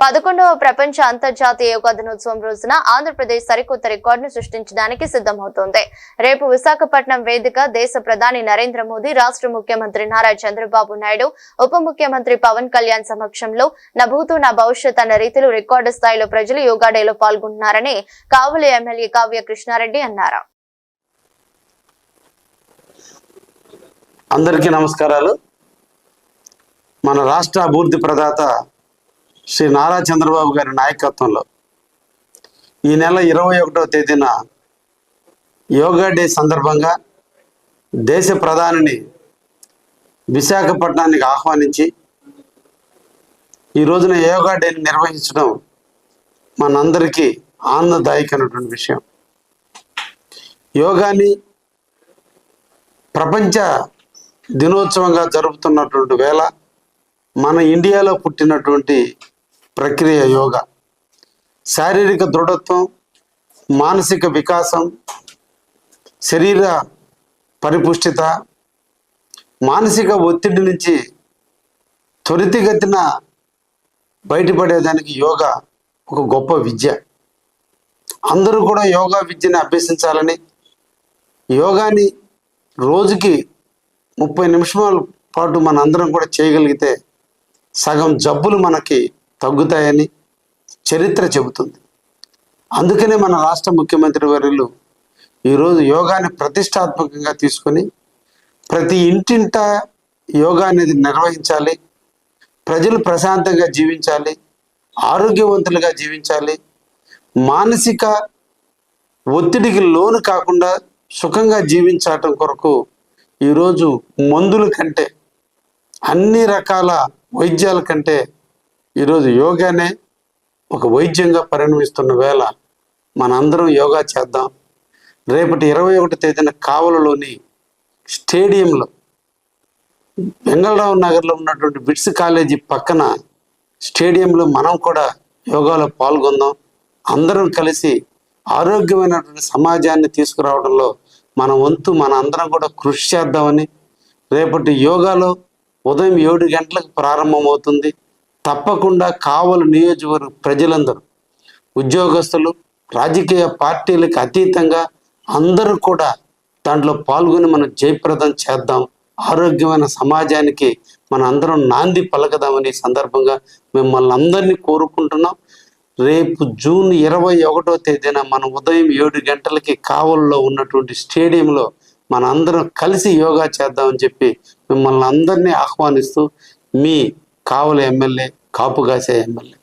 పదకొండవ ప్రపంచ అంతర్జాతీయ యోగా దినోత్సవం రోజున ఆంధ్రప్రదేశ్ సరికొత్త రికార్డును సృష్టించడానికి సిద్ధమవుతోంది. రేపు విశాఖపట్నం వేదిక దేశ ప్రధాని నరేంద్ర మోదీ రాష్ట్ర ముఖ్యమంత్రి నారా చంద్రబాబు నాయుడు ఉప ముఖ్యమంత్రి పవన్ కళ్యాణ్ సమక్షంలో నభూతు నా భవిష్యత్ అన్న రీతిలో రికార్డు స్థాయిలో ప్రజలు యోగా డేలో పాల్గొంటున్నారని కావలి ఎమ్మెల్యే కావ్య కృష్ణారెడ్డి అన్నారు. అందరికీ నమస్కారాలు. మన రాష్ట్ర అభివృద్ధి ప్రదాత శ్రీ నారా చంద్రబాబు గారి నాయకత్వంలో ఈ నెల ఇరవై ఒకటో తేదీన యోగా డే సందర్భంగా దేశ ప్రధానిని విశాఖపట్నానికి ఆహ్వానించి ఈ రోజున యోగా డేని నిర్వహించడం మనందరికీ ఆనందదాయకమైనటువంటి విషయం. యోగాని ప్రపంచ దినోత్సవంగా జరుపుతున్నటువంటి వేళ మన ఇండియాలో పుట్టినటువంటి ప్రక్రియ యోగా. శారీరక దృఢత్వం మానసిక వికాసం శరీర పరిపుష్టిత మానసిక ఒత్తిడి నుంచి త్వరితగతిన బయటపడేదానికి యోగా ఒక గొప్ప విద్య. అందరూ కూడా యోగా విద్యని అభ్యసించాలని యోగాని రోజుకి ముప్పై నిమిషాల పాటు మన అందరం కూడా చేయగలిగితే సగం జబ్బులు మనకి తగ్గుతాయని చరిత్ర చెబుతుంది. అందుకనే మన రాష్ట్ర ముఖ్యమంత్రి వర్యులు ఈరోజు యోగాని ప్రతిష్టాత్మకంగా తీసుకొని ప్రతి ఇంటింట యోగా అనేది నిర్వహించాలి ప్రజలు ప్రశాంతంగా జీవించాలి ఆరోగ్యవంతులుగా జీవించాలి మానసిక ఒత్తిడికి లోను కాకుండా సుఖంగా జీవించటం కొరకు ఈరోజు మందుల కంటే అన్ని రకాల వైద్యాల కంటే ఈరోజు యోగానే ఒక వైద్యంగా పరిణమిస్తున్న వేళ మనందరం యోగా చేద్దాం. రేపటి ఇరవై ఒకటి తేదీన కావలలోని స్టేడియంలో బెంగళరావు నగర్లో ఉన్నటువంటి బిట్స్ కాలేజీ పక్కన స్టేడియంలో మనం కూడా యోగాలో పాల్గొందాం. అందరం కలిసి ఆరోగ్యమైనటువంటి సమాజాన్ని తీసుకురావడంలో మన వంతు మన అందరం కూడా కృషి చేద్దామని రేపటి యోగాలో ఉదయం ఏడు గంటలకు ప్రారంభమవుతుంది. తప్పకుండా కావలు నియోజకవర్గ ప్రజలందరూ ఉద్యోగస్తులు రాజకీయ పార్టీలకు అతీతంగా అందరూ కూడా దాంట్లో పాల్గొని మనం జయప్రదం చేద్దాం ఆరోగ్యమైన సమాజానికి మన అందరం నాంది పలకదామని సందర్భంగా మిమ్మల్ని అందరినీ కోరుకుంటున్నాం. రేపు జూన్ ఇరవై ఒకటో తేదీన మనం ఉదయం ఏడు గంటలకి కావల్లో ఉన్నటువంటి స్టేడియంలో మన అందరం కలిసి యోగా చేద్దామని చెప్పి మిమ్మల్ని అందరినీ ఆహ్వానిస్తూ మీ కావల ఎమ్మెల్యే కాపుగాసే ఎమ్మెల్యే.